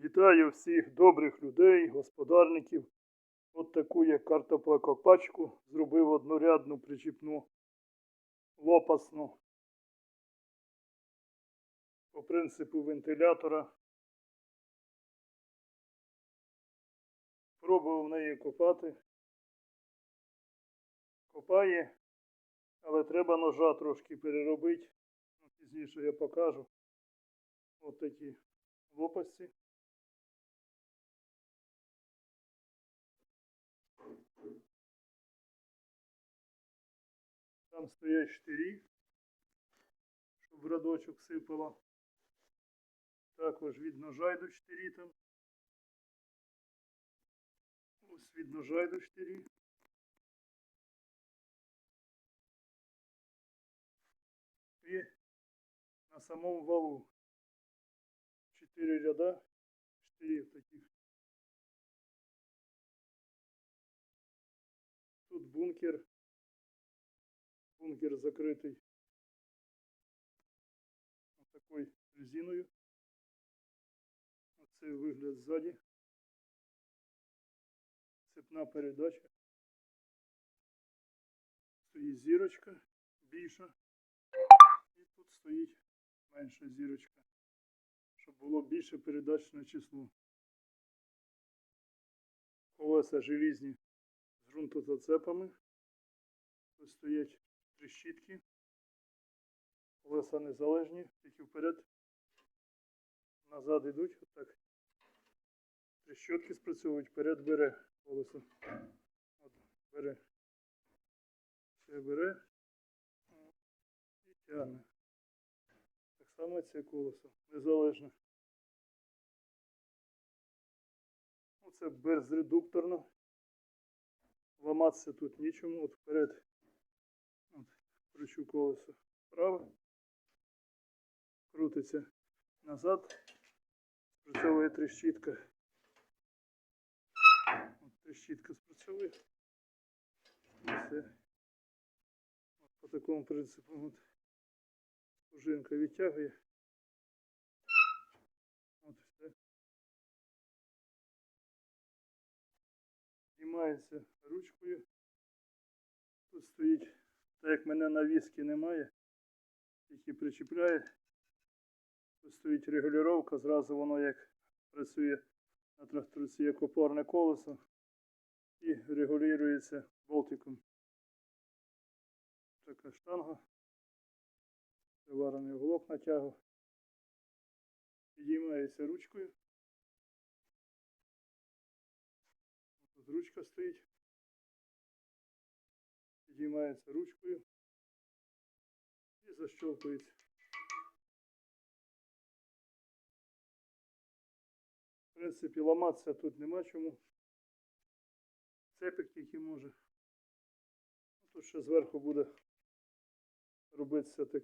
Вітаю всіх добрих людей, господарників. От таку я картоплекопачку зробив однорядну причіпну лопасну. По принципу вентилятора. Пробував неї копати. Копає, але треба ножа трошки переробити. Ну, Пізніше я покажу. От такі лопасті. Там стоять штирі, щоб в радочок сипало. Також від ножа йдуть штирі там. Ось від ножа йдуть штирі. І на самому валу чотири ряда штирів таких. Тут бункер. Бункер закритий такою резиною. Оце вигляд ззаді. Цепна передача. Стоїть зірочка більша. І тут стоїть менша зірочка. Щоб було більше передач на число. Колеса желізні з ґрунтозацепами. Тут стоять трещітки. Колеса незалежні, тільки вперед. Назад йдуть, отак. Трещотки спрацьовують, вперед бере колесо. От, бере. Це бере і тягне. Так само це колесо. Незалежне. Оце безредукторно. Ламатися тут нічому. От вперед. Кручу колесо вправо. Крутиться назад. Спрацьовує трещітка. От трещітка спрацьовує. І все. От по такому принципу от пружинка відтягує. От все. Знімається ручкою. Тут стоїть, так як мене навіски немає, тільки причіпляє. Стоїть регулювання, зразу воно як працює на тракторці як опорне колесо і регулюється болтиком. Така штанга. Приварений уголок натягу. Підіймається ручкою. Тут ручка стоїть. Підіймається ручкою і защелкується. В принципі, ламатися тут нема чому. Цепик тільки може. Ну, Тут ще зверху буде робитися так,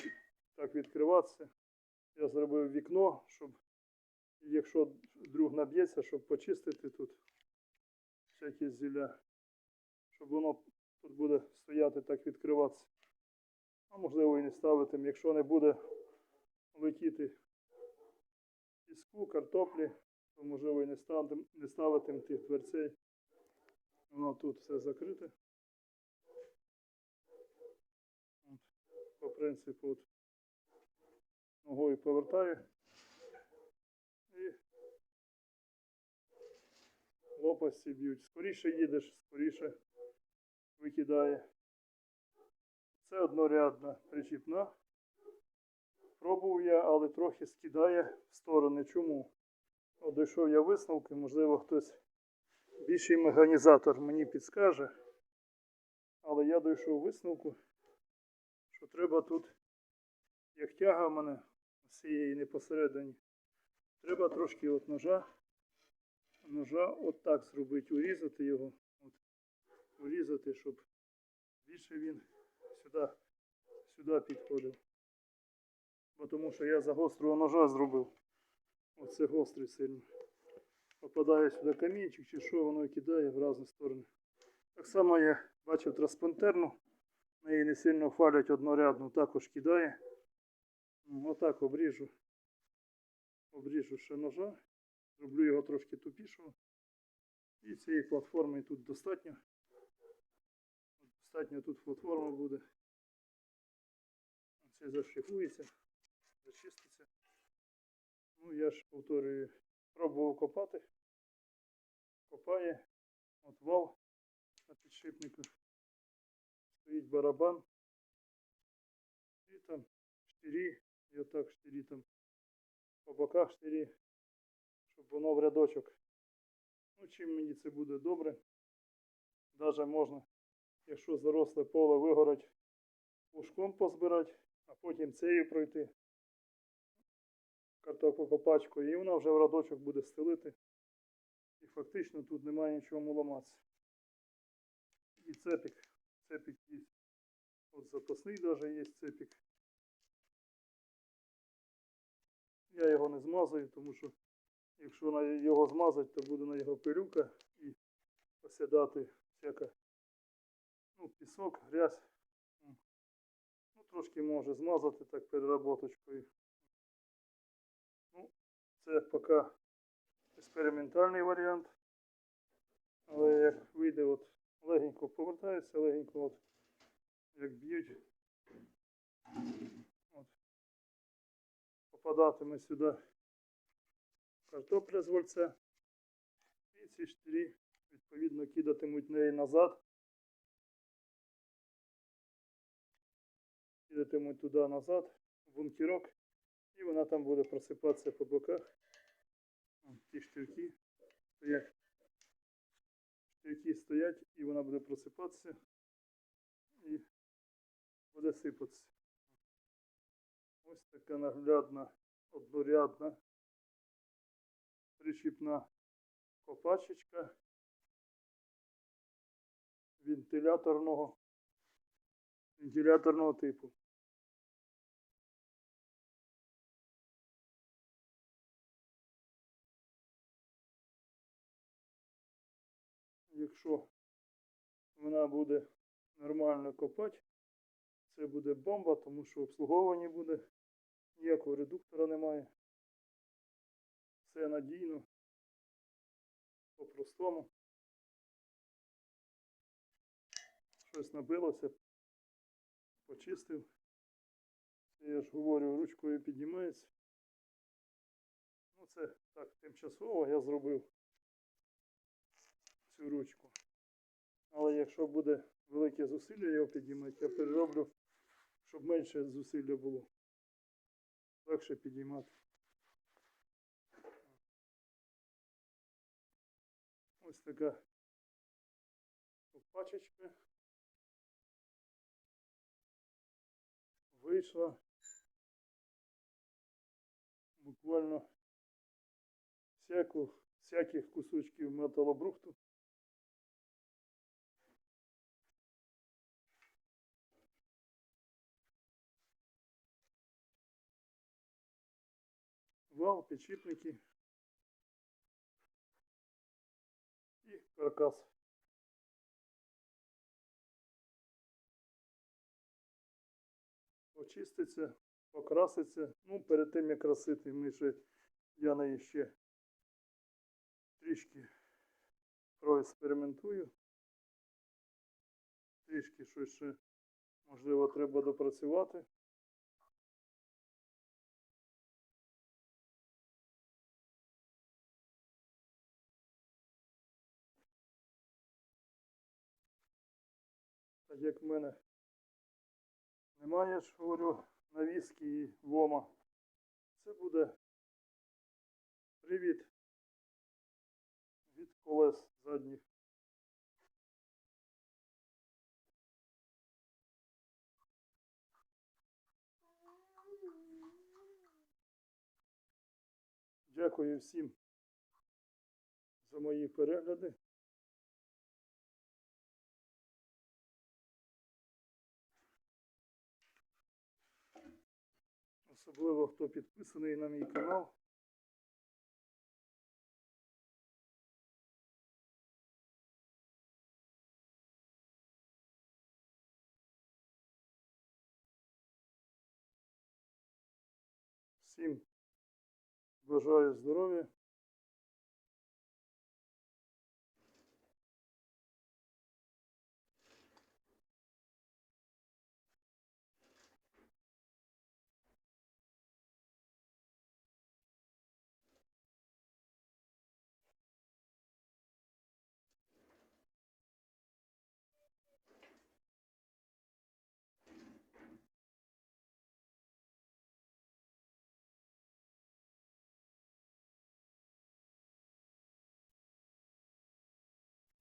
так відкриватися. Я зробив вікно, щоб якщо друг наб'ється, щоб почистити тут всякі зілля, щоб воно тут буде стояти так відкриватися. А можливо і не ставити, якщо не буде летіти піску, картоплі, то можливо і не ставити, не ставити тих дверцей. Воно тут все закрите. По принципу от, ногою повертаю і лопасті б'ють. Скоріше їдеш, скоріше викидає. Це однорядна причіпна. Пробував я, але трохи скидає в сторони. Чому? Дійшов я висновки, можливо, хтось більший механізатор мені підскаже. Але я дійшов висновку, що треба тут, як тяга в мене з цієї непосередині, треба трошки от ножа, ножа от так зробити, урізати його, от, урізати, щоб більше він сюди, сюди підходив. Бо тому що я за гострого ножа зробив. Оце гострий сильно. Попадає сюди камінчик чи що, воно кидає в різні сторони. Так само я бачив транспонтерну. Неї не сильно хвалять однорядну, також кидає. Отак обріжу. Обріжу ще ножа Зроблю його трошки тупішого. І цієї платформи тут достатньо. Достатньо тут платформа буде. Це зашліфується, зачиститься. Ну, я ж повторюю, пробував копати. Копає. От вал на підшипнику. Стоїть барабан. І там штирі. І отак штирі там по боках штирі, щоб воно в рядочок. Ну, чим мені це буде добре. Даже можна, якщо заросле поле вигорать, пушком позбирати, а потім цією пройти картопокопачкою, і вона вже в радочок буде стелити. І фактично тут немає нічого ламатися. І цепік, цепік є. От запасний даже є цепік. Я його не змазую, тому що якщо його змазати, то буде на його пилюка і посідати всяка ну, пісок, грязь. Ну, трошки може змазати так переработочкою. Ну, це поки експериментальний варіант. Але як вийде, от легенько повертається, легенько от як б'ють. Попадатиме сюди картопля з вольця. І ці штирі, відповідно, кидатимуть неї назад. Кидатимуть туди назад, в бункерок, і вона там буде просипатися по боках. Ті штирки стоять. Штирки стоять, і вона буде просипатися і буде сипатися. Ось така наглядна, однорядна, причіпна копачечка вентиляторного, вентиляторного типу. Якщо вона буде нормально копати, це буде бомба, тому що обслуговування буде, ніякого редуктора немає. Все надійно, по-простому. Щось набилося, почистив. Це я ж говорю, ручкою піднімається. Ну це так, тимчасово я зробив цю ручку. Але якщо буде велике зусилля його підіймати, я перероблю, щоб менше зусилля було. Легше підіймати. Ось така пачечка. Вийшла буквально всяких кусочків металобрухту. Вал, підшипники і каркас. Очиститься, покраситься. Ну, перед тим як красити, ми ще я неї ще трішки проекспериментую. Трішки щось ще можливо треба допрацювати. Як в мене немає ж, говорю, навіски і вома, це буде привід від колес задніх. Дякую всім за мої перегляди. Особливо хто підписаний на мій канал. Всім бажаю здоров'я,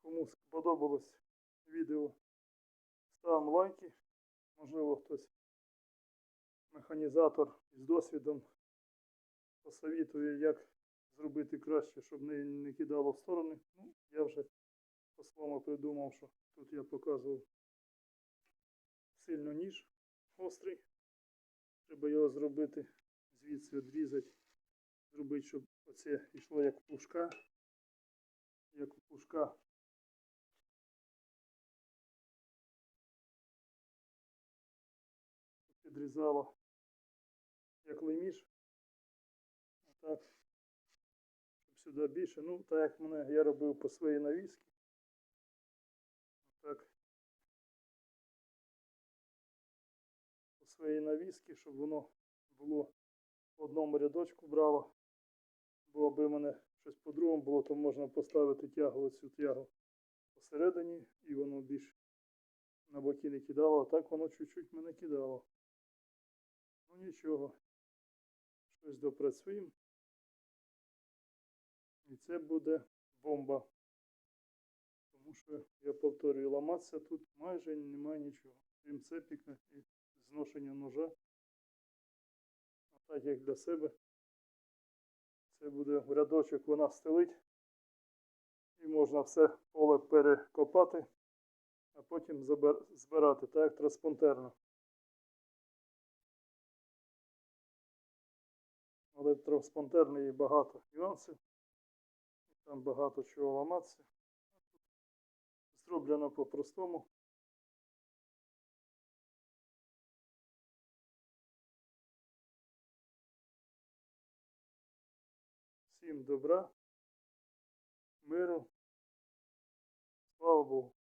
Кому сподобалось відео, ставимо лайки. Можливо, хтось механізатор з досвідом посовітує, як зробити краще, щоб не, не кидало в сторони. Ну, я вже по-своєму придумав, що тут я показував сильно ніж гострий. Треба його зробити, звідси відрізати, зробити, щоб оце йшло як пушка. Як пушка. Підрізало як леміш. Отак. Щоб сюди більше. Ну, так як мене я робив по своїй навіски. Так. По своїй навіски, щоб воно було в одному рядочку брало. Бо аби мене щось по-другому було, то можна поставити тягу, оцю тягу посередині, і воно більш на боки не кидало, а так воно чуть-чуть мене кидало. Ну нічого. Щось допрацюємо. І це буде бомба. Тому що, я повторюю, ламатися тут майже немає нічого. Крім цепіка і зношення ножа. А так як для себе. Це буде рядочок вона стелить. І можна все поле перекопати, а потім збирати, так як транспонтерно. Але в транспонтерної багато нюансів. Там багато чого ламатися. Зроблено по-простому. Всім добра, миру. Слава Богу.